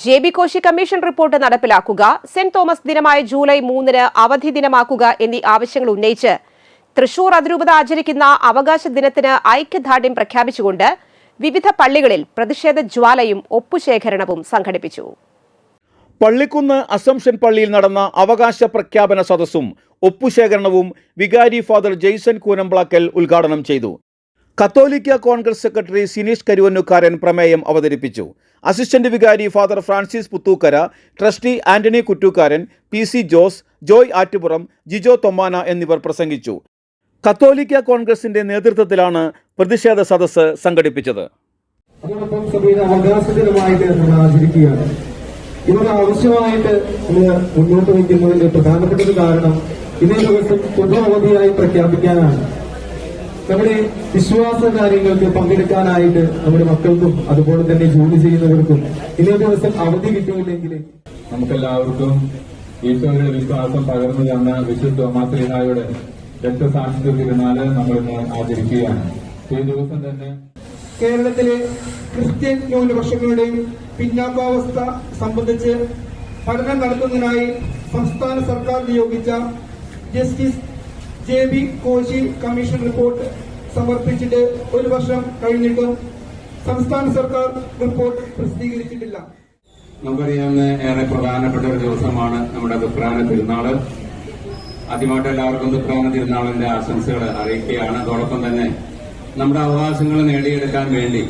J B Koshy commission report നടപ്പിലാക്കുക saint Thomas ദിനമായ July മൂന്നിന് അവധി ദിനമാക്കുക എന്നീ ആവശ്യങ്ങൾ ഉന്നയിച്ച് തൃശൂർ അതിരൂപത ആചരിക്കുന്ന അവകാശ ദിനത്തിന് ഐക്യദാർഢ്യം പ്രഖ്യാപിച്ചുകൊണ്ട് വിവിധ പള്ളികളിൽ പ്രതിഷേധ ജ്വാലയും ഒപ്പുശേഖരണവും സംഘടിപ്പിച്ചു. പള്ളിക്കുന്ന് അസംഷൻ പള്ളിയിൽ നടന്ന അവകാശ പ്രഖ്യാപന സദസ്സും ഒപ്പുശേഖരണവും വികാരി ഫാദർ ജെയ്സൺ കൂനമ്പ്ളക്കൽ ഉദ്ഘാടനം ചെയ്തു. കത്തോലിക്ക കോൺഗ്രസ് സെക്രട്ടറി സിനീഷ് കരുവന്നുകാരൻ പ്രമേയം അവതരിപ്പിച്ചു. അസിസ്റ്റന്റ് വികാരി father Francis Puthookkara trustee Antony Kuttookkaran P C Jose Joy Attupuram Jijo Thommana എന്നിവർ പ്രസംഗിച്ചു. കത്തോലിക്ക കോൺഗ്രസിന്റെ നേതൃത്വത്തിലാണ് പ്രതിഷേധ സദസ്സ് സംഘടിപ്പിച്ചത്. അതോടൊപ്പം നമ്മൾ ആവശ്യമായിട്ട് മുന്നോട്ട് വയ്ക്കുന്നതിന്റെ പ്രധാനപ്പെട്ട കാരണം ഇതേ ദിവസം പൊതു അവധിയായി പ്രഖ്യാപിക്കാനാണ്. നമ്മുടെ വിശ്വാസ കാര്യങ്ങൾക്ക് പങ്കെടുക്കാനായിട്ട് നമ്മുടെ മക്കൾക്കും അതുപോലെ തന്നെ ജോലി ചെയ്യുന്നവർക്കും ഇന്നേ ദിവസം അവധി കിട്ടിയില്ലെങ്കിൽ നമുക്കെല്ലാവർക്കും ഈശോയുടെ വിശ്വാസം പകർന്നു തന്ന വിശുദ്ധ തോമാശ്രീഹായുടെ രക്തസാക്ഷിത്വ തിരുനാൾ നമ്മൾ ഇന്ന് ആചരിക്കുകയാണ്. ഈ ദിവസം തന്നെ കേരളത്തിലെ ക്രിസ്ത്യൻ ന്യൂനപക്ഷങ്ങളുടെയും പിന്നാക്കാവസ്ഥ സംബന്ധിച്ച് പഠനം നടത്തുന്നതിനായി സംസ്ഥാന സർക്കാർ നിയോഗിച്ച justice J B Koshy commission report സമർപ്പിച്ചിട്ട് ഒരു വർഷം കഴിഞ്ഞിട്ടും സംസ്ഥാന സർക്കാർ റിപ്പോർട്ട് പ്രസിദ്ധീകരിച്ചിട്ടില്ല. നമുക്കറിയാവുന്ന ഏറെ പ്രധാനപ്പെട്ട ഒരു ദിവസമാണ് നമ്മുടെ ദുപ്രാന തിരുനാൾ. ആദ്യമായിട്ട് എല്ലാവർക്കും ദുപ്രാന തിരുനാളിന്റെ ആശംസകൾ അറിയിക്കുകയാണ്. അതോടൊപ്പം തന്നെ നമ്മുടെ അവകാശങ്ങൾ നേടിയെടുക്കാൻ വേണ്ടി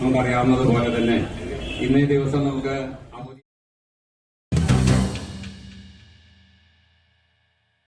നമുക്കറിയാവുന്നത് പോലെ തന്നെ ഇന്നേ ദിവസം നമുക്ക്